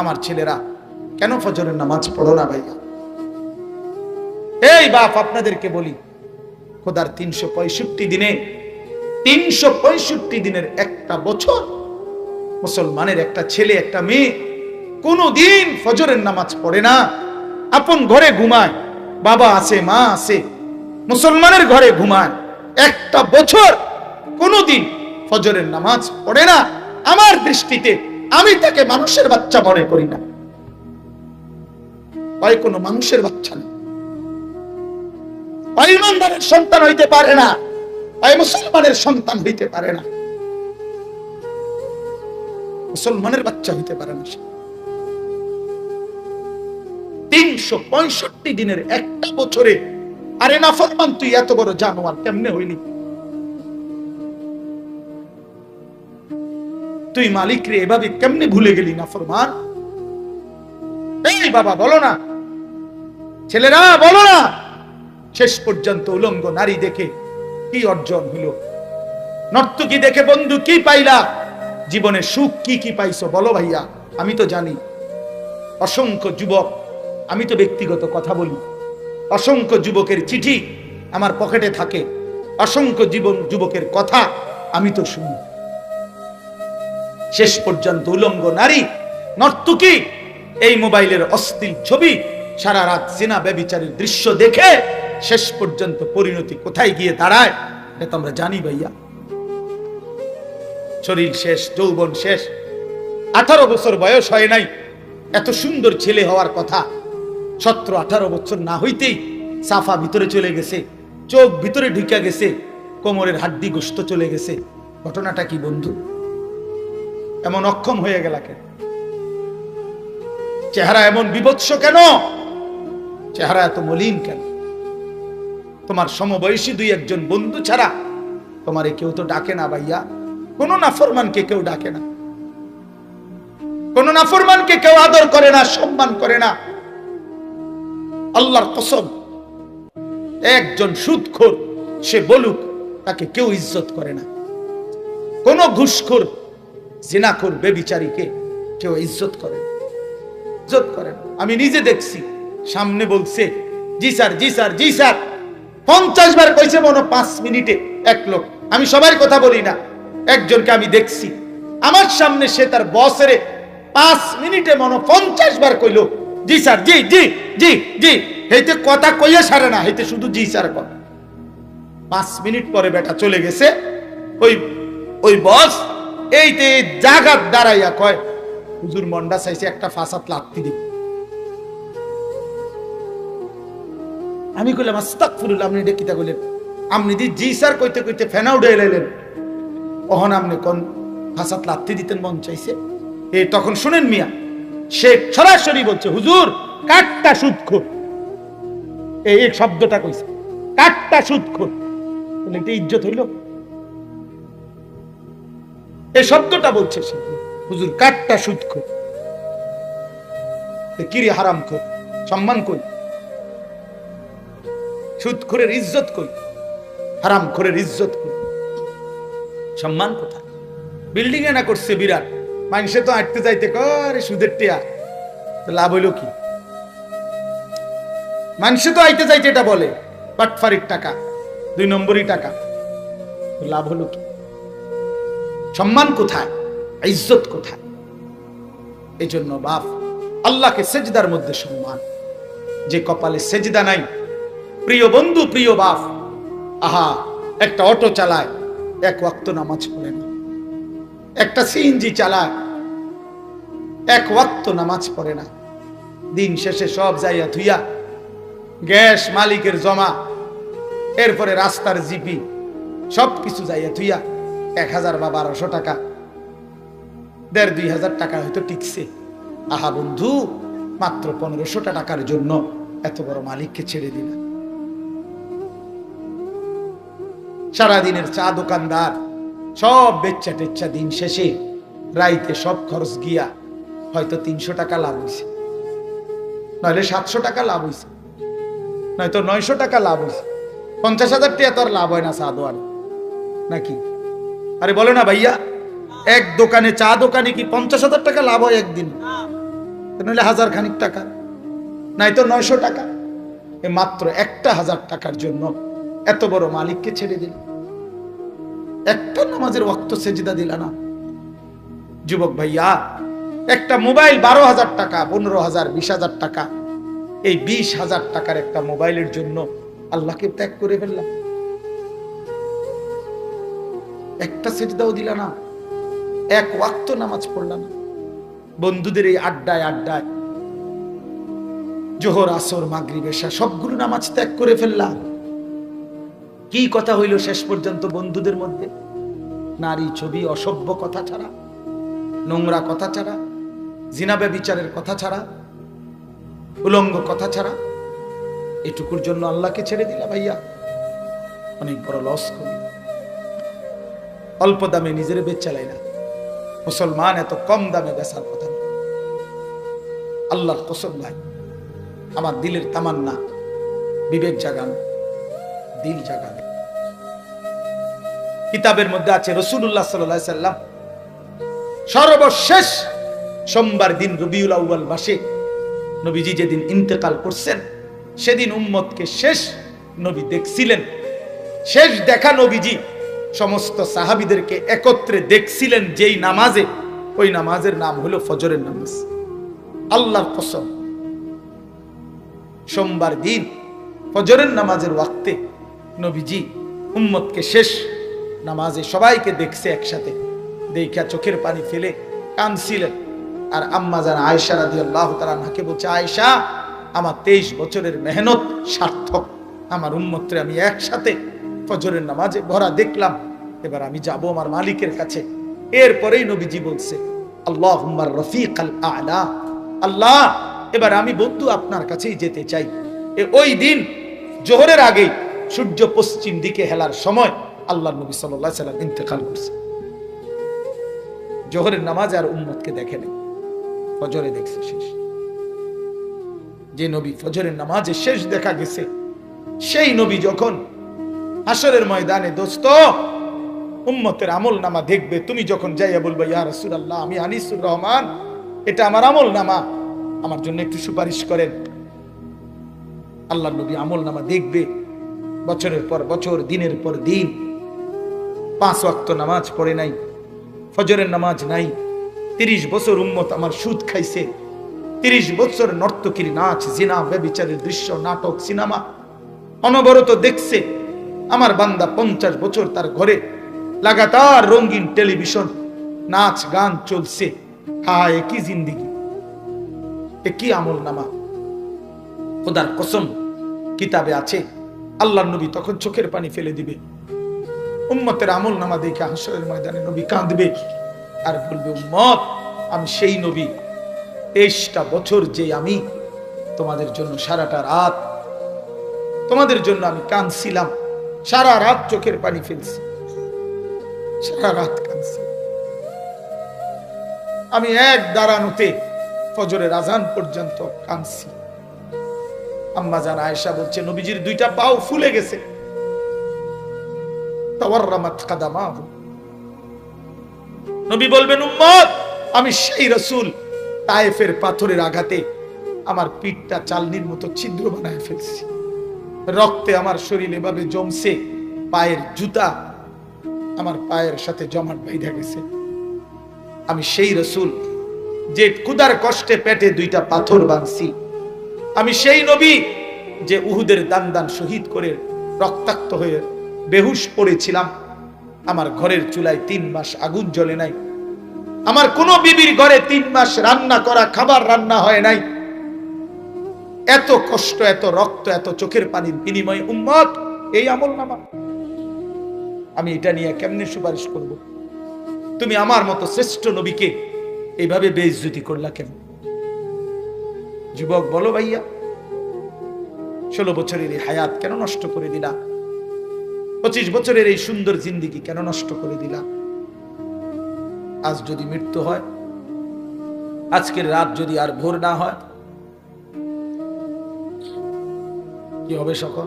আমার ছেলেরা, কেন ফজরের নামাজ পড়ো না ভাইয়া? এই বাপ, আপনাদেরকে বলি, খোদার তিনশো পঁয়ষট্টি দিনে, তিনশো পঁয়ষট্টি দিনের একটা বছর মুসলমানের একটা ছেলে, একটা মেয়ে কোনো দিন ফজরের নামাজ পড়ে না। আপন ঘরে ঘুমায়, বাবা আছে মা আছে মুসলমানের ঘরে ঘুমায়। একটা বছর কোনোদিন ফজরের নামাজ পড়ে না। আমার দৃষ্টিতে আমি তাকে মানুষের বাচ্চা মনে করি না। হয় কোনো মানুষের বাচ্চা না। হয় ইমানদারের সন্তান হইতে পারে না। হয় মুসলমানের সন্তান হইতে পারে না। মুসলমানের বাচ্চা হইতে পারে না তিনশো পঁয়ষট্টি দিনের একটা বছরে আরে না ফরমান তুই এত বড় জানোয়ার, কেমনে হইলি? তুই মালিক রে এভাবে কেমনে ভুলে গেলি না ফরমান? এই বাবা, বলো না। ছেলেরা, বলো না। শেষ পর্যন্ত উলঙ্গ নারী দেখে কি অর্জন হইল নর্তকী দেখে বন্ধু কি পাইলা? জীবনে সুখ কি কি পাইছো বলো ভাইয়া, আমি তো জানি। অসংখ্য যুবক, আমি তো ব্যক্তিগত কথা বলি। অসংখ্য যুবকের চিঠি আমার পকেটে থাকে। অসংখ্য জীবন যুবকের কথা আমি তো শুনি। শেষ পর্যন্ত উলঙ্গ নারী, নর্তুকি, এই মোবাইলের অস্থির ছবি, সারা রাত সিনা ব্যবিচারের দৃশ্য দেখে শেষ পর্যন্ত পরিণতি কোথায় গিয়ে দাঁড়ায়, এটা তো আমরা জানি ভাইয়া। শরীর শেষ, যৌবন শেষ, আঠারো বছর বয়স হয় নাই, এত সুন্দর ছেলে হওয়ার কথা, সতেরো, আঠারো বছর না হইতেই সাফা ভিতরে চলে গেছে, চোখ ভিতরে ঢুকে গেছে, কোমরের হাড্ডি গোস্ত চলে গেছে, ঘটনাটা কি বন্ধু? এমন অক্ষম হয়ে গেল কেন চেহারা এমন বিভৎস কেন? চেহারা এত মলিন কেন? তোমার সমবয়সী দুই একজন বন্ধু ছাড়া তোমারে কেউ তো ডাকে না ভাইয়া। কোন নাফরমানকে কেউ ডাকে না। কোন নাফরমানকে কেউ আদর করে না, সম্মান করে না। আল্লাহর কসম, একজন সুদখোর সে বলুক, তাকে কেউ ইজ্জত করে না। কোন ঘুষখোর জিনাখোর বেবিচারীকে কেউ ইজ্জত করে। ইজ্জত করে আমি নিজে দেখছি, সামনে বলছে, জি স্যার জি স্যার জি স্যার। পঞ্চাশ বার কইছে মনে পাঁচ মিনিটে এক লোক। আমি সবার কথা বলি না, একজনকে আমি দেখছি। আমার সামনে সে তার বসের পাঁচ মিনিটে মনে পঞ্চাশ বার কইলো, জি স্যার, জি জি জি জি। হেইতে কথা কইয়া সারে না, হেইতে শুধু জি স্যার কর পাঁচ মিনিট পরে বেটা চলে গেছে, ওই ওই বস এইতে জাগাত দাঁড়াইয়া কয়, হুজুর, মন্ডা চাইছে একটা ফাঁসাত লাত্তি দিব। আমি কইলাম আস্তাকফিরুল আপনি এটা কিতা কইলেন। আপনি দি জি স্যার কইতে কইতে ফেনা উঠে এলেন ওহন আপনি কোন ফাঁসাত লাত্তি দিতেন মন চাইছে? এ তখন শুনেন মিয়া, সে সরাসরি বলছে, হুজুর, কাটটা সুদখোর এই এই শব্দটা কইছে, কাটটা সুদখোর বলে এটা ইজ্জত হইল? এই শব্দটা বলছে সে। হুজুর কাটটা সুদখোর এ কিরে হারাম খোর সম্মান কই সুদখোরের ইজ্জত কই হারাম খোরের ইজ্জত কই সম্মান কোথায়? বিল্ডিং এ না করছে বিরাট মানুষে তো আটতে যাইতে করে সুদের টিয়া। লাভ হইল কি? মানুষে তো আইতে যাইতে এটা বলে। পাটফারির টাকা, দুই নম্বরই টাকা। লাভ হলো কি? সম্মান কোথায়? ইজ্জত কোথায়? এই জন্য বাপ, আল্লাহকে সেজদার মধ্যে সম্মান। যে কপালে সেজদা নাই, প্রিয় বন্ধু, প্রিয় বাপ, আহা, একটা অটো চালায়, এক ওয়াক্ত নামাজ পড়ে না। একটা সিএনজি চালায়, এক ওয়াক্ত নামাজ পড়ে না। দিন শেষে সব যাইয়া থুইয়া গ্যাস মালিকের জমা, এরপরে রাস্তার জিপি সব কিছু যাইয়া থুইয়া এক হাজার বা বারোশো টাকা। দেড় দুই হাজার টাকা হয়তো টিকছে। আহা বন্ধু, মাত্র পনেরোশোটা টাকার জন্য এত বড় মালিককে ছেড়ে দিলাম সারাদিনের চা দোকানদার, সব বেচ্চা টেচ্চা দিন শেষে রাইতে সব খরচ গিয়া হয়তো তিনশো টাকা লাভ হয়েছে নইলে সাতশো টাকা লাভ হয়েছে নয়তো নয়শো টাকা লাভ হয়েছে পঞ্চাশ হাজার টাকা তো আর লাভ হয় না চা দোয়ারে নাকি? আরে বলো না ভাইয়া, এক দোকানে চা দোকানে কি পঞ্চাশ হাজার টাকা লাভ হয় একদিন? নইলে হাজার খানিক টাকা নাই তো নয়শো টাকা। এ মাত্র একটা হাজার টাকার জন্য এত বড় মালিককে ছেড়ে দিল। একটা নামাজের ওয়াক্ত সেজিদা দিল না। যুবক ভাইয়া, একটা মোবাইল বারো হাজার টাকা, পনেরো হাজার, বিশ হাজার টাকা। এই বিশ হাজার টাকার একটা মোবাইলের জন্য আল্লাহকে ত্যাগ করে ফেললাম। একটা সেজদাও দিল না, এক ওয়াক্ত নামাজ পড়লাম বন্ধুদের এই আড্ডায় আড্ডায়, জোহর, আসর মাগরি বেশা সবগুলো নামাজ ত্যাগ করে ফেললাম কি কথা হইল শেষ পর্যন্ত বন্ধুদের মধ্যে? নারী ছবি, অসভ্য কথা ছাড়া, নোংরা কথা ছাড়া জিনাবে বিচারের কথা ছাড়া, উলঙ্গ কথা ছাড়া, এটুকুর জন্য আল্লাহকে ছেড়ে দিলা ভাইয়া। অনেক বড় লস করি। অল্প দামে নিজের বেচ চালাই না। মুসলমান এত কম দামে বেচার কথা আল্লাহর কসম ভাই, আমার দিলের তামান্না, বিবেক জাগান, দিল জাগান। কিতাবের মধ্যে আছে রসুল্লাহ সাল্লাম, সর্বশেষ সোমবার দিন রবিউল আউ্বাল মাসে নবীজি যেদিন ইন্তেকাল করছেন, সেদিন উম্মতকে শেষ নবী দেখছিলেন। শেষ দেখা নবীজি সমস্ত সাহাবিদেরকে একত্রে দেখছিলেন যেই নামাজে। ওই নামাজের নাম হলো ফজরের নামাজ। আল্লাহর কসম। সোমবার দিন ফজরের নামাজের ওয়াক্তে নবীজি উম্মতকে শেষ নামাজে সবাইকে দেখছে একসাথে। দেখা চোখের পানি ফেলে কানছিলেন আর আম্মা যান আয়সা রাদি আল্লাহ তালাকে বলছে আয়সা আমার তেইশ বছরের মেহনত সার্থক। আমার উম্মতরে আমি একসাথে ফজরের নামাজে ভরা দেখলাম। এবার আমি যাব আমার মালিকের কাছে। এরপরেই নবীজি বলছে আল্লাহ রফিক আল। আলা আল্লাহ, এবার আমি বন্ধু আপনার কাছেই যেতে চাই। এ ওই দিন, জোহরের আগেই সূর্য পশ্চিম দিকে হেলার সময় আল্লাহ নবী সাল্লাহ সাল্লাম ইন্তেকাল করছে। জোহরের নামাজ আর উম্মতকে দেখে নেই ফজরে দেখছে শেষ। যে নবী ফজরের নামাজে শেষ দেখা গেছে, সেই নবী যখন আসরের ময়দানে দোস্ত, উম্মতের আমল নামা দেখবে। তুমি যখন যাইয়া বলবে, ইয়া রাসূলুল্লাহ, আমি আনিসুর রহমান, এটা আমার আমল নামা। আমার জন্য একটু সুপারিশ করেন। আল্লাহ নবী আমল নামা দেখবে। বছরের পর বছর, দিনের পর দিন, পাঁচ ওয়াক্ত নামাজ পড়ে নাই, ফজরের নামাজ নাই, তিরিশ বছর উম্মত আমার সুদ খাইছে, তিরিশ বছর নর্তকীর নাচ, জিনা, ব্যবিচারের দৃশ্য, নাটক, সিনেমা অনবরত দেখছে। আমার বান্দা পঞ্চাশ বছর তার ঘরে লাগাতার রঙিন টেলিভিশন, নাচ, গান চলছে। হায়, কি জিন্দিগি। এ কি আমল নামা। খোদার কসম, কিতাবে আছে আল্লাহ নবী তখন চোখের পানি ফেলে দিবে। উম্মতের আমল নামা দেখে হাসরের ময়দানে নবী কাঁদবে। আর বলবে, উম্মত, আমি সেই নবী। তেইশটা বছর যে আমি তোমাদের জন্য সারাটা রাত, তোমাদের জন্য আমি কাঁদছিলাম। সারা রাত চোখের পানি ফেলছি। সারা রাত কাঁদছি। আমি এক দাঁড়ানোতে ফজরের আজান পর্যন্ত কাঁদছি। আম্মা জান আয়েশা বলছে, নবীজির দুইটা পাও ফুলে গেছে। নবী বলবেন, উম্মত, আমি সেই রসুল তায়েফের পাথরের আঘাতে আমার পিঠটা চালনির মতো ছিদ্র বানায় ফেলছি। রক্তে আমার শরীর এভাবে জমছে, পায়ের জুতা আমার পায়ের সাথে জমাট বাইধা গেছে। আমি সেই রসুল যে কুদার কষ্টে পেটে দুইটা পাথর বাঁধছি। আমি সেই নবী যে উহুদের দান দান শহীদ করে রক্তাক্ত হয়ে বেহুশ পড়েছিলাম। আমার ঘরের চুলায় তিন মাস আগুন জ্বলে নাই। আমার কোনো বিবির ঘরে তিন মাস রান্না করা, খাবার রান্না হয় নাই। এত কষ্ট, এত রক্ত, এত চোখের পানির বিনিময়ে উম্মত, এই আমল নামা। আমি এটা নিয়ে কেমনে সুপারিশ করব? তুমি আমার মতো শ্রেষ্ঠ নবীকে এইভাবে বেইজ্জতি করলা কেন? যুবক, বলো ভাইয়া, ষোলো বছরের এই হায়াত কেন নষ্ট করে দিলা? পঁচিশ বছরের এই সুন্দর জিন্দিগি কেন নষ্ট করে দিলা? আজ যদি মৃত্যু হয়, আজকের রাত যদি আর ভোর না হয় কি হবে সকল?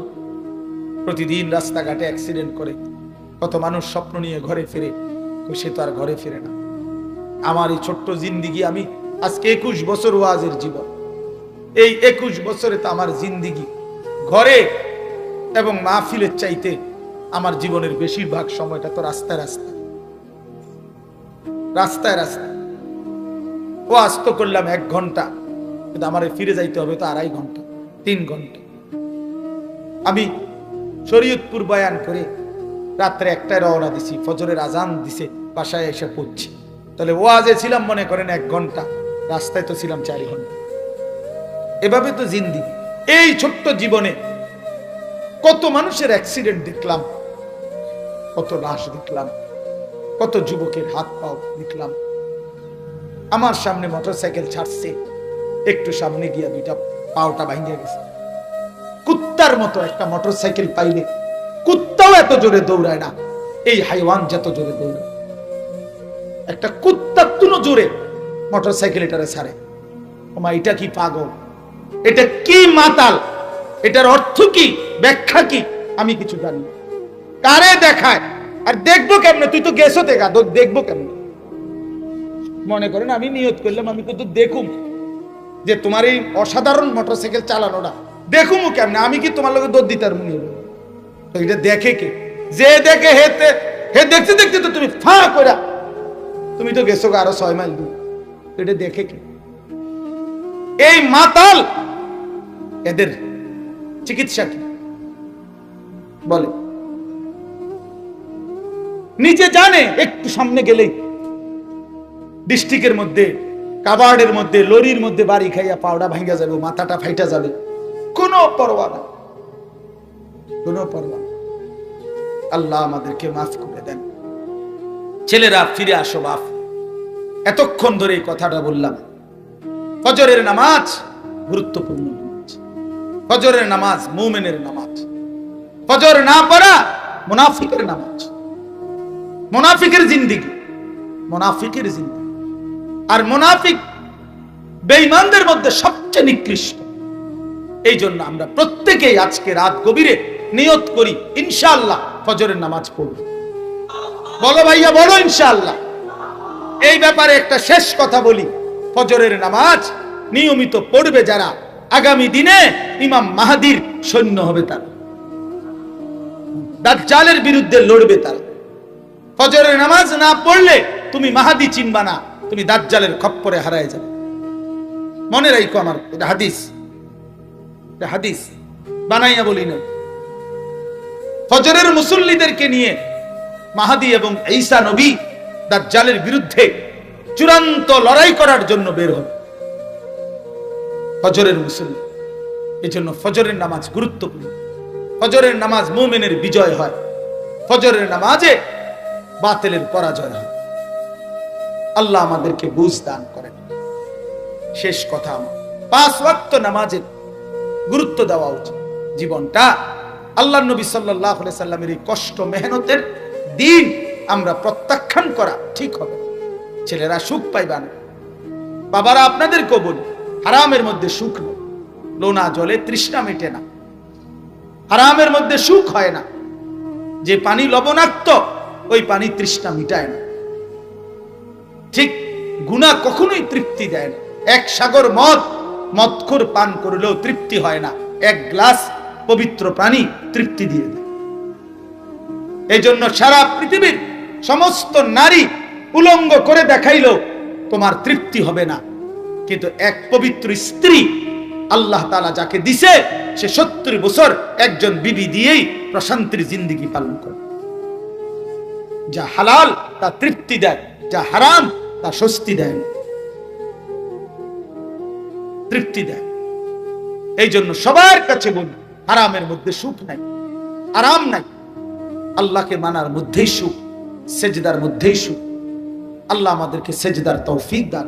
প্রতিদিন রাস্তাঘাটে অ্যাক্সিডেন্ট করে, কত মানুষ স্বপ্ন নিয়ে ঘরে ফিরে সে তো আর ঘরে ফিরে না। আমার এই ছোট্ট জিন্দিগি আমি আজকে একুশ বছর ওয়াজের জীবন। এই একুশ বছরে তো আমার জিন্দিগি ঘরে এবং মাহফিলের চাইতে আমার জীবনের বেশিরভাগ সময়টা তো রাস্তায় রাস্তায়। রাস্তায় রাস্তায়। ও আস্ত করলাম এক ঘণ্টা, কিন্তু আমার ফিরে যাইতে হবে তো আড়াই ঘণ্টা, তিন ঘণ্টা। আমি শরীয়তপুর বয়ান করে রাত্রে একটায় রওনা দিছি, ফজরের আজান দিছে, বাসায় এসে পড়ছি। তাহলে ও ওয়াজে ছিলাম মনে করেন এক ঘণ্টা, রাস্তায় তো ছিলাম চার ঘণ্টা। এভাবে তো জিন্দি। এই ছোট্ট জীবনে কত মানুষের অ্যাক্সিডেন্ট দেখলাম, কত লাশ দেখলাম, কত যুবকের হাত পাও দেখলাম। আমার সামনে মোটরসাইকেল ছাড়ছে, একটু সামনে গিয়া দুইটা পাওটা ভাঙিয়ে গেছে। কুত্তার মতো একটা মোটরসাইকেল পাইলে কুত্তাও এত জোরে দৌড়ায় না, এই হাইওয়ান যত জোরে দৌড়ায়। একটা কুত্তার তুনো জোরে মোটর সাইকেল এটারে ছাড়ে। ওমা, এটা কি পাগল? এটা কি মাতাল? এটার অর্থ কি? ব্যাখ্যা কি? আমি কিছু জানি। কারে দেখায়? আর দেখব কেমনে? তুই তো গেছো দেখা দেখব কেমনে? মনে করেন আমি নিয়ত করলাম, আমি কিন্তু দেখুম যে তোমার এই অসাধারণ মোটরসাইকেল চালানোটা দেখুম কেমনে? আমি কি তোমার লোকের দোধ দিতে আর মনে তো এটা দেখে কে? যে দেখে হেতে হে দেখতে দেখতে তো তুমি ফা করা তুমি তো গেছো আরও ছয় মাইল দূর। এটা দেখে কে? এই মাতাল! এদের চিকিৎসা কি? বলে। নিজে জানে, একটু সামনে গেলেই। ডিস্ট্রিক্টের মধ্যে, কাবার্ডের মধ্যে, লরির মধ্যে বাড়ি খাইয়া পাউডা ভাঙ্গা যাবে, মাথাটা ফাইটা যাবে। কোনো পরোয়া না। কোনো পরোয়া। আল্লাহ আমাদেরকে মাফ করে দেন। ছেলেরা, ফিরে আসো বাপ। এতক্ষণ ধরে এই কথাটা বললাম। ফজরের নামাজ গুরুত্বপূর্ণ নামাজ। ফজরের নামাজ মুমেনের নামাজ। ফজর না পড়া মুনাফিকের নামাজ। মুনাফিকের জিন্দিগি। মুনাফিকের জিন্দিগি। আর মুনাফিক বেঈমানদের মধ্যে সবচেয়ে নিকৃষ্ট। এই জন্য আমরা প্রত্যেকেই আজকে রাত গভীরে নিয়ত করি, ইনশাআল্লাহ ফজরের নামাজ পড়ব। বলো ভাইয়া, বলো ইনশাআল্লাহ। এই ব্যাপারে একটা শেষ কথা বলি। ফজরের নামাজ নিয়মিত পড়বে যারা, আগামী দিনে ইমাম মাহাদির সৈন্য হবে তারা। দাজ্জালের বিরুদ্ধে লড়বে তারা। ফজরের নামাজ না পড়লে তুমি মাহাদি চিনবা না, তুমি দাজ্জালের খপ্পরে হারায় যাবে। মনে রাখো আমার হাদিস। হাদিস বানাইয়া বলি না। ফজরের মুসল্লিদেরকে নিয়ে মাহাদি এবং ঈসা নবী দাজ্জালের বিরুদ্ধে চূড়ান্ত লড়াই করার জন্য বের হবে ফজরের মুসল্লি। এই জন্য ফজরের নামাজ গুরুত্বপূর্ণ। ফজরের নামাজ মুমিনের বিজয় হয়। ফজরের নামাজে বাতিলের পরাজয় হয়। আল্লাহ আমাদেরকে বুঝ দান করেন। শেষ কথা আমার। পাঁচ ওয়াক্ত নামাজের গুরুত্ব দেওয়া উচিত। জীবনটা আল্লাহ নবী সাল্লাহ সাল্লামের এই কষ্ট, মেহনতের দিন আমরা প্রত্যাখ্যান করা ঠিক হবে। ছেলেরা সুখ পাইবা না। বাবারা আপনাদেরকেও বলি, হারামের মধ্যে সুখ নেই। লোনা জলে তৃষ্ণা মেটে না। হারামের মধ্যে সুখ হয় না। যে পানি লবণাক্ত, ওই পানি তৃষ্ণা মিটায় না। ঠিক গুণা কখনোই তৃপ্তি দেয় না। এক সাগর মদ মদখোর পান করলেও তৃপ্তি হয় না। এক গ্লাস পবিত্র পানি তৃপ্তি দিয়ে দেয়। এই জন্য সারা পৃথিবীর সমস্ত নারী উলঙ্গ করে দেখাইলো তোমার তৃপ্তি হবে না। কিন্তু এক পবিত্র স্ত্রী আল্লাহ তালা যাকে দিছে, সে সত্তর বছর একজন বিবি দিয়েই প্রশান্তির জিন্দিগি পালন করে। যা হালাল, তা তৃপ্তি দেয়, যা হারাম, তা স্বস্তি দেয় না। তৃপ্তি দেয়। এই জন্য সবার কাছে বলি, হারামের মধ্যে সুখ নাই, আরাম নাই। আল্লাহকে মানার মধ্যেই সুখ, সেজদার মধ্যেই সুখ। আল্লাহ আমাদেরকে সেজদার তৌফিক দান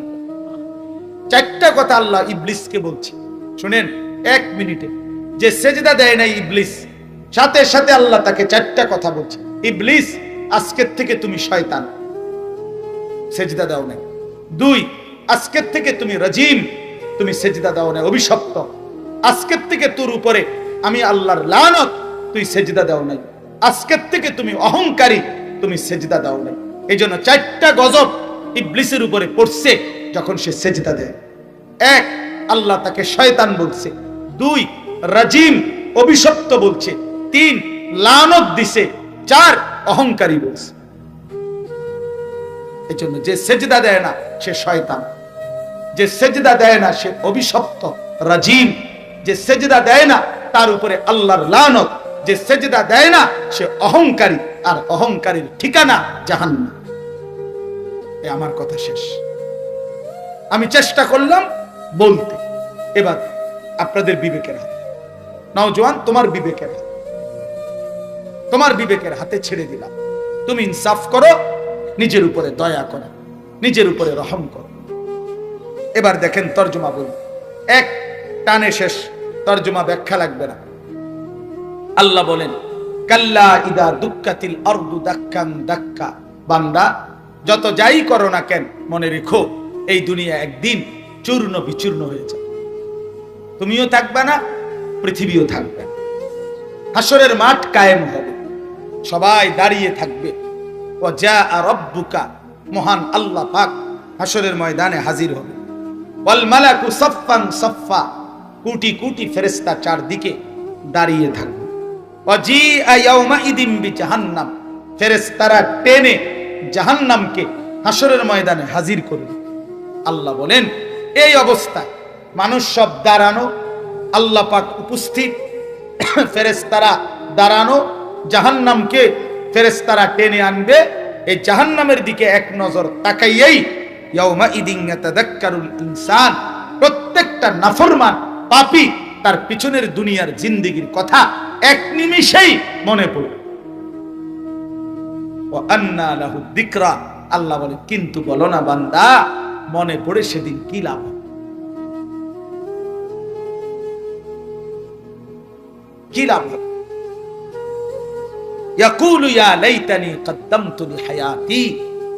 চারটা কথা আল্লাহ ইবলিসকে বলছে। শুনেন, এক মিনিটে। যে সেজদা দেয় না ইবলিস, সাথে সাথে আল্লাহ তাকে চারটা কথা বলছে। ইবলিস, আজকের থেকে তুমি শয়তান। সেজদা দাও নাই। দুই, আজকের থেকে তুমি রাজিম। তুমি সেজদা দাও নাই, অভিশপ্ত। আজকের থেকে তোর উপরে আমি আল্লাহর লানত, তুই সেজদা দাও নাই। আজকের থেকে তুমি অহংকারী, তুমি সেজদা দাও নাই। এই জন্য চারটা গজব ইবলিসের উপরে পড়ছে যখন সে সেজদা দেয়। এক, আল্লাহ তাকে শয়তান বলছে। দুই, রাজিম অভিশপ্ত বলছে। তিন, লানত দিছে। চার, অহংকারী বলছে। এই জন্য যে সেজদা দেয় না, সে শয়তান। যে সেজদা দেয় না সে অভিশপ্ত, রাজিম। যে সেজদা দেয় না, তার উপরে আল্লাহর লানত। যে সেজদা দেয় না, সে অহংকারী, আর অহংকারীর ঠিকানা জাহান্নাম। এ আমার কথা শেষ। আমি চেষ্টা করলাম বলতে। এবার আপনাদের বিবেকের হাতে। নওজোয়ান তোমার বিবেকের হাতে। তোমার বিবেকের হাতে ছেড়ে দিলাম। তুমি ইনসাফ করো, নিজের উপরে দয়া করো, নিজের উপরে রহম করো। এবার দেখেন তর্জমা বলি এক টানে শেষ, তর্জমা ব্যাখ্যা লাগবে না। আল্লাহ বলেন, কাল্লা ইদা দুক্কাতিল অর্দু দাক্কান দাক্কা। বান্দা, যত যাই করো না কেন, মনে রেখো, এই দুনিয়া একদিন চূর্ণ বিচূর্ণ হয়ে যাবে। তুমিও থাকবে না, পৃথিবীও থাকবে না। হাসরের মাঠ কায়েম হবে। সবাই দাঁড়িয়ে থাকবে। ও যা আর রব্বুকা, মহান আল্লাহ পাক হাসরের ময়দানে হাজির হবে। ওয়াল মালাকু সাফফান সাফফা। কোটি কোটি ফেরেশতা চারদিকে দাঁড়িয়ে থাকবে। ইদিম বি জাহান্নাম টেনে জাহান্নামকে ময়দানে হাজির আল্লাহ বলেন, এই অবস্থায় মানুষ সব দাঁড়ানো, আল্লাহ পাক উপস্থিত। ফেরেশতারা দাঁড়ানো, জাহান্নামকে ফেরেশতারা টেনে আনবে। এই জাহান্নামের দিকে এক নজর তাকাইয়েই প্রত্যেকটা নাফরমান পাপী তার পিছনের দুনিয়ার জিন্দেগির কথা এক নিমিষেই মনে লাহু যিকরা আল্লাহ বলে, কিন্তু বলো না বান্দা, মনে পড়ে সেদিন কি লাভ? কি লাভ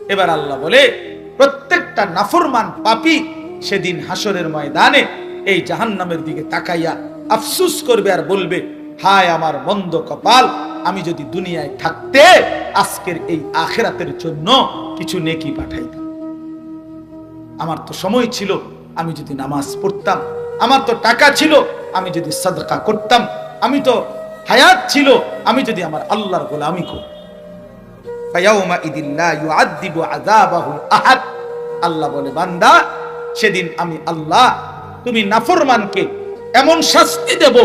এবার আল্লাহ বলে প্রত্যেকটা নাফরমান পাপি সেদিন হাসরের ময়দানে এই জাহান্নামের দিকে তাকাইয়া আফসুস করবে আর বলবে, হায় আমার মন্দ কপাল, আমি যদি দুনিয়ায় থাকতে আজকের এই আখেরাতের জন্য কিছু নেকি পাঠাইতাম। আমার তো সময় ছিল, আমি যদি নামাজ পড়তাম, আমার তো টাকা ছিল, আমি যদি সদকা করতাম, আমি তো হায়াত ছিল, আমি যদি আমার আল্লাহর গোলামি করি আযাবাহু আহাদ আল্লাহ বলে, বান্দা, সেদিন আমি আল্লাহ, তুমি নাফরমানকে এমন শাস্তি দেব,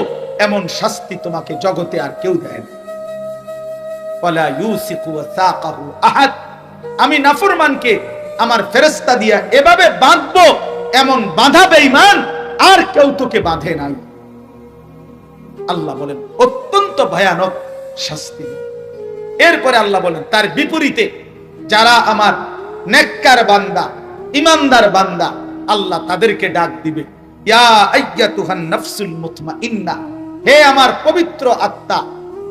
এমন শাস্তি তোমাকে জগতে আর কেউ দেয় না। আমি নাফরমানকে আমার দিয়া এভাবে বাঁধবো, এমন বাঁধা বেঈমান আর কেউ তোকে বাঁধে নাই। আল্লাহ বলেন, অত্যন্ত ভয়ানক শাস্তি। এরপরে আল্লাহ বলেন, তার বিপরীতে যারা আমার নেককার বান্দা ইমানদার বান্দা, আল্লাহ তাদেরকে ডাক দিবে। হে আমার পবিত্র আত্মা,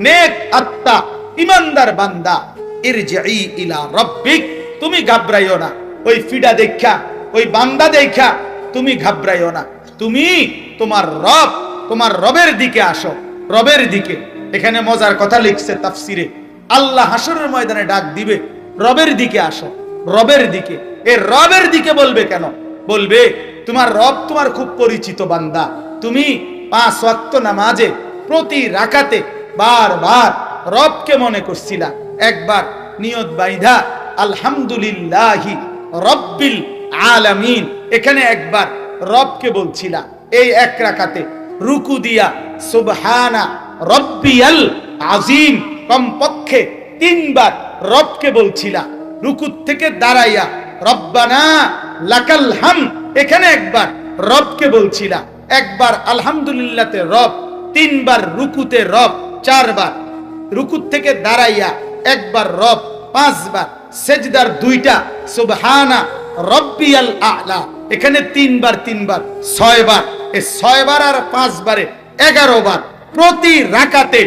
নেক আত্মা, ইমানদার বান্দা ইলা রাব্বিক, তুমি ঘাবড়াইও না। ওই ফিডা দেখা, ওই বান্দা দেখা, তুমি ঘাবড়াইও না। তুমি তোমার রব, তোমার রবের দিকে আসো, রবের দিকে। এখানে মজার কথা লিখছে তাফসিরে। আল্লাহ হাসরের ময়দানে ডাক দিবে, রবের দিকে আসো। রবের দিকে। এ রবের দিকে বলবে কেন? বলবে, তোমার রব তোমার খুব পরিচিত বান্দা। তুমি পাঁচ ওয়াক্ত নামাজে প্রতি রাকাতে বারবার রবকে মনে করছিলা। একবার নিয়ত বাইধা, আলহামদুলিল্লাহি রব্বিল আলামিন। এখানে একবার রবকে বলছিলা। এই এক রাকাতে রুকু দিয়া, সুবহানা রব্বিয়াল আজিম কমপক্ষে তিনবার রবকে বলছিলা। রুকু থেকে দাঁড়াইয়া, রব্বানা লাকাল হাম। এখানে একবার রবকে বলছিলা একবার আলহামদুলিল্লাহতে রব, তিনবার রুকুতে রব, চারবার রুকু থেকে দাঁড়াইয়া একবার রব, পাঁচবার সেজদার দুইটা, সুবহানা রব্বিয়াল আলা। এখানে তিনবার তিনবার, ছয়বার। এ ছয়বার আর পাঁচবারে এগারো বার প্রতি রাকাতে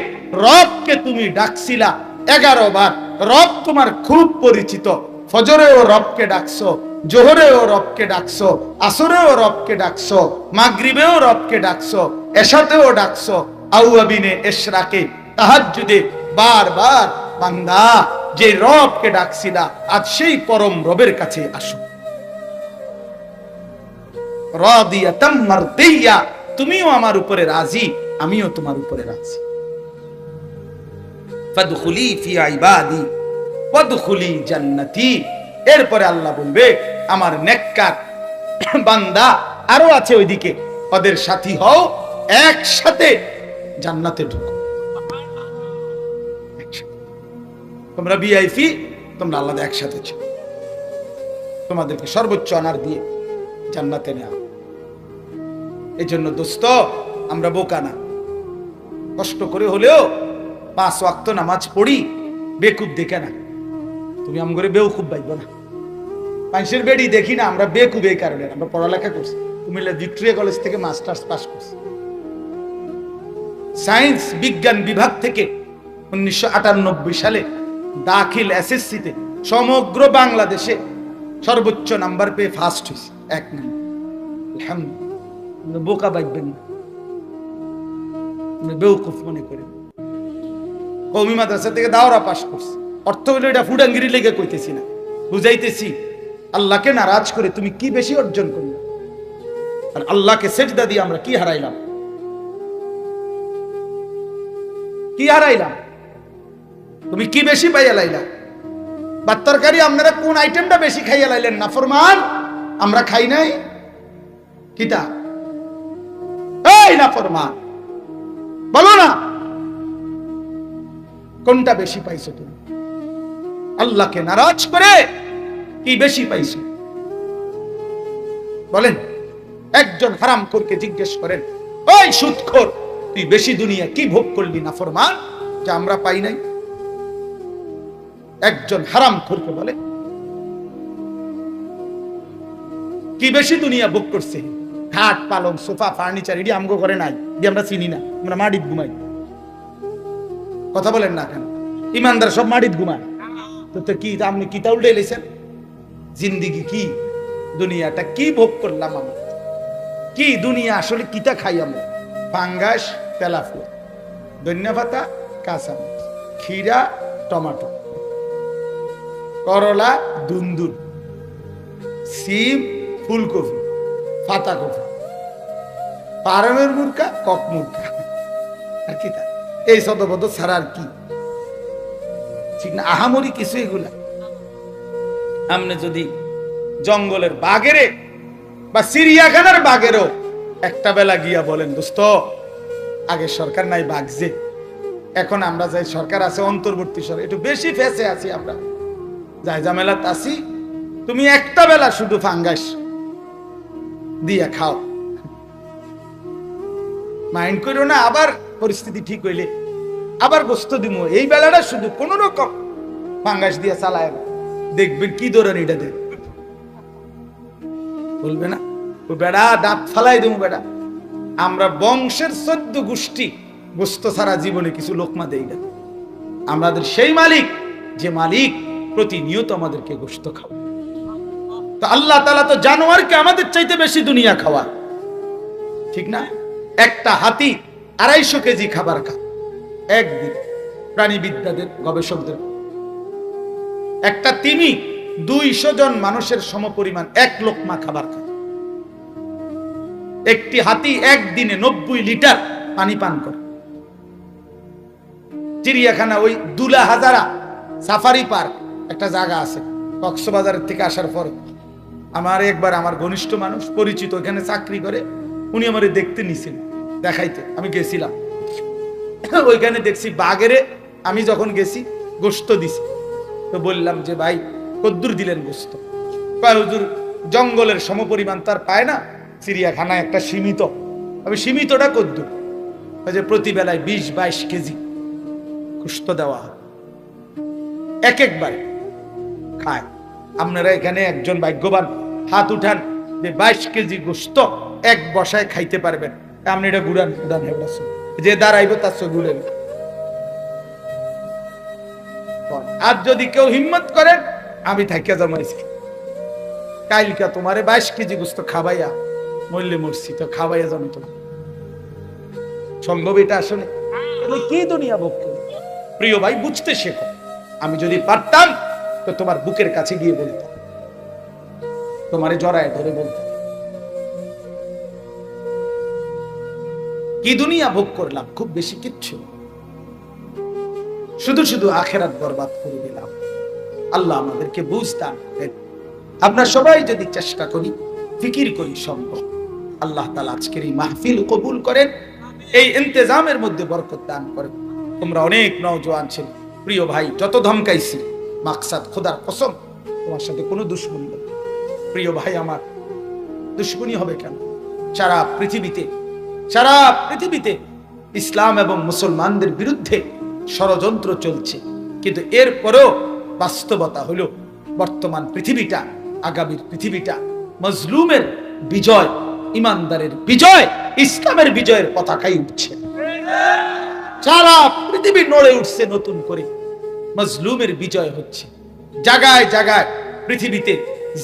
রবকে তুমি ডাকছিলা এগারো বার। রব তোমার খুব পরিচিত। ফজরেও রবকে ডাকছো, জোহরেও রবকে ডাকছো, আসরেও রবকে ডাকছো, মাগরিবেও রবকে ডাকছো, এশাতেও ডাকছো। আউয়াবিনে এশরাকে তাহাজ্জুদে বারবার, বান্দা, যে রবকে ডাকছিলা, আজ সেই পরম রবের কাছে আসো। রাদিয়াতাম মারদিয়া, তুমিও আমার উপরে রাজি, আমিও তোমার উপরে রাজি। ফাদখুলি ফি ইবাদি, ওয়াদখুলি জান্নাতি। এরপরে আল্লাহ বলবে, আমার নেককার বান্দা আরও আছে ওইদিকে, ওদের সাথী হও, একসাথে জান্নাতে ঢুকো। তোমরা বিআইপি তোমরা আল্লাহ একসাথে ছিল তোমাদেরকে সর্বোচ্চ অনার দিয়ে জান্নাতে নেওয়া এই জন্য দোস্ত, আমরা বোকা না। কষ্ট করে হলেও পাঁচ ওয়াক্ত নামাজ পড়ি, বেকুব দেখে না। তুমি আম করে বেউকুব পাইব না। মানুষের বেড়ি দেখি না, আমরা বেকুব এই কারণে, আমরা পড়ালেখা করছি। কুমিল্লা ভিক্টোরিয়া কলেজ থেকে মাস্টার্স পাস করছি। সায়েন্স বিজ্ঞান বিভাগ থেকে উনিশশো আটানব্বই সালে দাখিল এসএসসিতে সমগ্র বাংলাদেশে সর্বোচ্চ নাম্বার পেয়ে ফার্স্ট হয়েছে। এক নাম্বার বোকা বাইবেন না। বেউকুফ মনে করেন। কৌমি মাদ্রাসা থেকে দাওরা পাশ করছে। অর্থ হইল এটা ফুডাঙ্গিরি লেগে কইতেছি না। বুঝাইতেছি, আল্লাহকে নারাজ করে তুমি কি বেশি অর্জন করলে? আর আল্লাহকে সেজদা দিয়ে আমরা কি হারাইলাম? কি হারাইলাম? তুমি কি বেশি পাইয়া লাইলা? ভাত তরকারি আপনারা কোন আইটেমটা বেশি খাইয়া লাইলেন না? ফরমান, আমরা খাই নাই। কিতা? এই না ফরমান। বলো না। কোনটা বেশি পাইছো তুমি? আল্লাহকে নারাজ করে কি বেশি পাইছো? বলেন, একজন হারাম করকে জিজ্ঞেস করেন, ওই সুদখোর, তুই বেশি দুনিয়া কি ভোগ করলি না ফরমান যা আমরা পাই নাই? একজন হারাম খোরকে বলে, কি বেশি দুনিয়া ভোগ করছে? খাট, পালং, সোফা, ফার্নিচার, এটি আমগো করে নাই আমরা চিনি না, আমরা মাটিত ঘুমাই। কথা বলেন না কেন? ইমানদার সব মাটিত ঘুমায়। তো তো কি, আপনি কিতা উল্টে এলেছেন জিন্দিগি কি? দুনিয়াটা কি ভোগ করলাম আমরা কি দুনিয়া আসলে কিতা খাই আমরা ফাঙ্গাস তেলাফুয়া ধনিয়া পাতা কাঁচামরিচ, ক্ষীরা, টমাটো, করলা দুন্দুর সিম, ফুলকপি, পাতাকপি পারমের মুরগা, কক মুরগা। আর কি তা? এই সদবদ ছাড়া আর কি? ঠিক না? আহামরি কিছু এগুলা আপনি যদি জঙ্গলের বাগেরে বা চিড়িয়াখানার বাগেরও একটা বেলা গিয়া বলেন, দোস্ত, আগে সরকার নাই বাগছে এখন আমরা যাই, সরকার আছে, অন্তর্বর্তী সরকার। একটু বেশি ফেসে আছি আমরা। যাই জামেলাত আছি, তুমি একটা বেলা শুধু ফাঙ্গাস দিয়া খাও। মাইন্ড করো না, আবার পরিস্থিতি ঠিক হইলে আবার গোস্ত দিব এই বেলাটা শুধু কোন রকম ফাঙ্গাস দিয়া চালায় দেখবেন কি ধরেন এটা দেখ বলবে না? ও বেড়া, দাঁত ফালাই দেবো বেড়া। আমরা বংশের চোদ্দ গোষ্ঠী গোস্ত ছাড়া জীবনে কিছু লোকমা দেই না। আমাদের সেই মালিক, যে মালিক প্রতিনিয়ত আমাদেরকে গোস্ত খাওয়া তো আল্লাহ তালা তো জানোয়ারকে আমাদের চাইতে বেশি দুনিয়া খাওয়া ঠিক না? একটা হাতি আড়াইশো কেজি খাবার খা একদিন প্রাণীবিদ্যাদের গবেষকদের। একটা তিমি দুইশো জন মানুষের সমপরিমাণ এক লোকমা খাবার খায়। একটি হাতি একদিনে নব্বই লিটার পানি পান করে। চিড়িয়াখানা ওই দুলা হাজারা সাফারি পার্ক একটা জায়গা আছে, কক্সবাজারের থেকে আসার পর। আমার একবার আমার ঘনিষ্ঠ মানুষ পরিচিত ওখানে চাকরি করে, উনি আমার দেখতে নিছেন। দেখাইতে, আমি গেছিলাম। ওইখানে দেখছি বাগেরে আমি যখন গেছি গোস্ত দিছি। তো বললাম যে, ভাই, কদ্দুর দিলেন গোস্ত হুজুর, জঙ্গলের সমপরিমাণ তার পায় না, চিড়িয়াখানায় একটা সীমিত। আমি, সীমিতটা কদ্দুর? যে প্রতি বেলায় বিশ বাইশ কেজি গোস্ত দেওয়া এক একবার খায়। আপনারা এখানে একজন ভাগ্যবান, হাত উঠান যে, বাইশ কেজি গোস্ত এক বসায় খাইতে পারবেন। আপনি এটা গুড়ান গুড়ান হেবড়া যে দাঁড়াইব তার সঙ্গে গুড়েন আর যদি কেউ হিম্মত করেন আমি থাকিয়া জমাইছি কাইলকা তোমারে বাইশ কেজি গোস্ত খাবাইয়া মরলে মরছি, তো খাবাইয়া জমি তোমার। সম্ভব এটা আসলে? কি দুনিয়া ভোগ প্রিয় ভাই, বুঝতে শেখো। আমি যদি পারতাম, তো তোমার বুকের কাছে গিয়ে বলতাম। তোমারে জড়ায় ধরে বলতাম। কি দুনিয়া ভোগ করলাম? খুব বেশি কিচ্ছু শুধু শুধু আখেরাত বরবাদ করে দিলাম। আল্লাহ আমাদেরকে বুঝতাম আমরা সবাই যদি চেষ্টা করি, ফিকির করি সম্ভব। আল্লাহ তালা আজকের এই মাহফিল কবুল করেন। এই ইন্তেজামের মধ্যে বরকত দান করেন। তোমরা অনেক নওজোয়ান ছিল। প্রিয় ভাই, যত ধমকাইছি, মাকসাদ খোদার কসম, তোমার সাথে কোনো দুশ্মনী প্রিয় ভাই আমার, দুশ্মনী হবে কেন? সারা পৃথিবীতে সারা পৃথিবীতে ইসলাম এবং মুসলমানদের বিরুদ্ধে ষড়যন্ত্র চলছে। কিন্তু এরপরেও বাস্তবতা হলো, বর্তমান পৃথিবীটা, আগামীর পৃথিবীটা মজলুমের বিজয়, ইমানদারের বিজয়, ইসলামের বিজয়ের পতাকাই উঠছে। সারা পৃথিবী নড়ে উঠছে নতুন করে। মজলুমের বিজয় হচ্ছে। জাগায় জাগায় পৃথিবীতে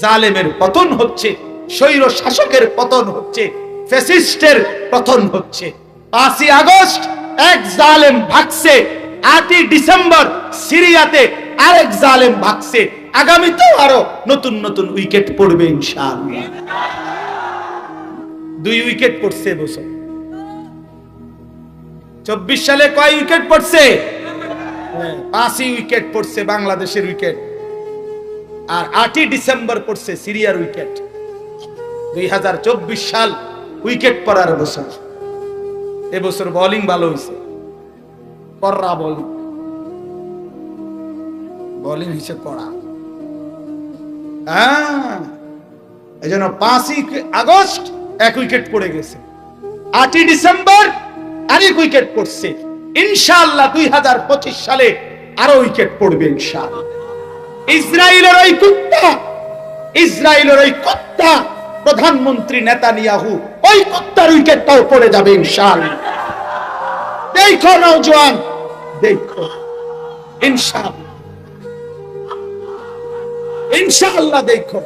জালেমের পতন হচ্ছে স্বৈর শাসকের পতন হচ্ছে ফ্যাসিস্টের পতন হচ্ছে পাঁচই আগস্ট এক জালেম ভাগছে আটই ডিসেম্বর সিরিয়াতে আরেক জালেম ভাগছে। আগামীতেও আরও নতুন নতুন উইকেট পড়বে ইনশাআল্লাহ। দুই উইকেট পড়ছে এবছর চব্বিশ সালে কয় উইকেট পড়ছে? হ্যাঁ, পাঁচই উইকেট পড়ছে বাংলাদেশের উইকেট। আর আটই ডিসেম্বর পড়ছে সিরিয়ার উইকেট। দুই হাজার চব্বিশ সাল উইকেট পড়ার বছর। এবছর বোলিং ভালো হয়েছে কররা বোলিং বোলিং হয়েছে কড়া হ্যাঁ। এই জন্য পাঁচই আগস্ট এক উইকেট পড়ে গেছে। আটই ডিসেম্বর আরেক উইকেট পড়ছে। ইনশাআল্লাহ দুই হাজার পঁচিশ সালে আরও উইকেট পড়বে ইনশাআল্লাহ। ইসরায়েলের ওই কুত্তা ইসরায়েলের ওই কুত্তা প্রধানমন্ত্রী নেতানিয়াহু ওই কুত্তার উইকেটটাও পড়ে যাবে, ইনশাআল্লাহ। দেখো নওজোয়ান দেখো। ইনশাআল্লাহ। ইনশাআল্লাহ দেখো।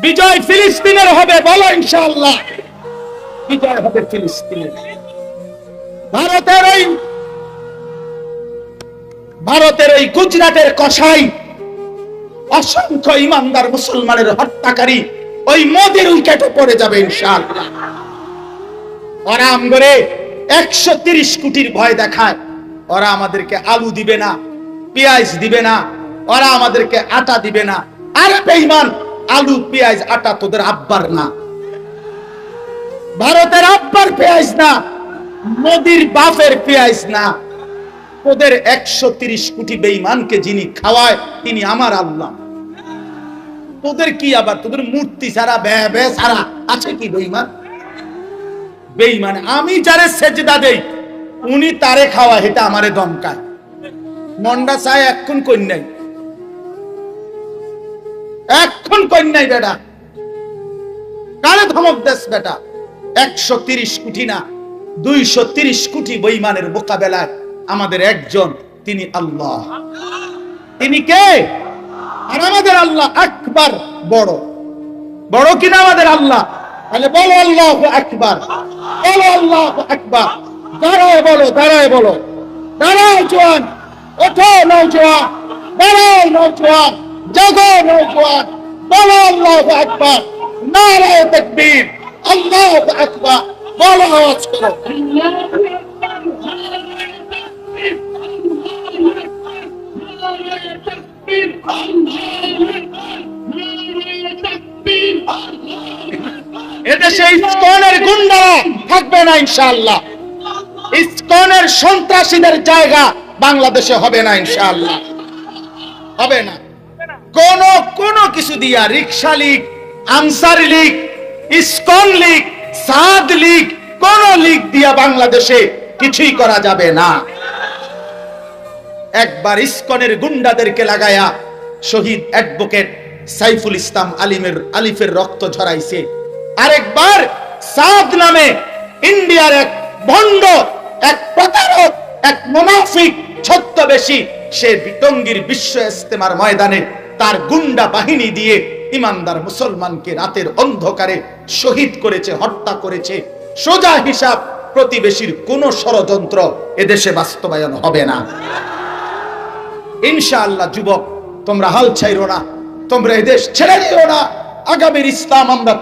বিজয় ফিলিস্তিনের হবে, বলো ইনশাআল্লাহ। বিজয় হবে ফিলিস্তিনের। ভারতের ওই ভারতের ওই গুজরাটের কসাই অসংখ্য ইমানদার মুসলমানের হত্যাকারী ওই মোদির উইকেটে পড়ে যাবে ইনশাআল্লাহ। ওরা আমগরে একশো তিরিশ কোটির ভয় দেখায়। ওরা আমাদেরকে আলু দিবে না, পেঁয়াজ দিবে না, ওরা আমাদেরকে আটা দিবে না। আরে বেঈমান, আলু, পেঁয়াজ, আটা তোদের আব্বার না। ভারতের আব্বার পেঁয়াজ না, মোদির বাপের পেঁয়াজ না। ওদের একশো তিরিশ কোটি বেঈমানকে যিনি খাওয়ায়, তিনি আমার আল্লাহ। তোদের কি আবার? তোদের মূর্তি ছাড়া বে বে ছাড়া আছে কি বেঈমান? বেঈমান, আমি যারে সেজদা দেই, উনি তারে খাওয়া এটা আমারে দমকায়। মন্ডা চায় এক্ষণ কন্যাই। এক্ষণ কন্যাই বেটা। কারে ধমক দেশ বেটা? একশো তিরিশ কোটি না, দুইশো তিরিশ কোটি বইমানের মোকাবেলায় আমাদের একজন, তিনি আল্লাহ। তিনি কে? আর আমাদের আল্লাহ আকবার বড়। বড় কিনা আমাদের আল্লাহ? তাহলে বলো আল্লাহ আকবার। বলো আল্লাহ আকবার। দাঁড়ায় বলো দাঁড়ায় বলো। দাঁড়ায় জোয়ান, ওঠো নৌজোয়ান, দাঁড়াও নৌজোয়ান, জাগো নৌজোয়ান। বলো আল্লাহ আকবার। নারায় তাকবীর। আল্লাহ আকবার। বলো আওয়াজ করো। এদেশে ইসকনের গুন্ডা থাকবে না ইসকনের সন্ত্রাসীদের জায়গা বাংলাদেশে হবে না হবে না। কোন কোন কিছু দিয়া rickshaw league, Ansar league, ISKCON league, Saad league, কোন লীগ দিয়া বাংলাদেশে কিছুই করা যাবে না। একবার ইসকনের গুন্ডাদেরকে লাগায়া শহীদ অ্যাডভোকেট সাইফুল ইসলাম আলিমের আলিফের রক্ত ঝরাইছে। আরেকবার সাদ নামে ইন্ডিয়ার এক ভণ্ড, এক প্রতারক, এক মুনাফিক ছদ্মবেশী, সে বিটঙ্গির বিশ্ব ইস্তেমার ময়দানে তার গুন্ডা বাহিনী দিয়ে ইমানদার মুসলমানকে রাতের অন্ধকারে শহীদ করেছে, হত্যা করেছে। সোজা হিসাব প্রতিবেশীর কোন ষড়যন্ত্র এদেশে বাস্তবায়ন হবে না। ইনশাআল্লাহ যুবক তোমরা হাল ছাইরো না। তোমরা এদেশ ছেড়ে দিও না। আগামীর ইসলাম আমরা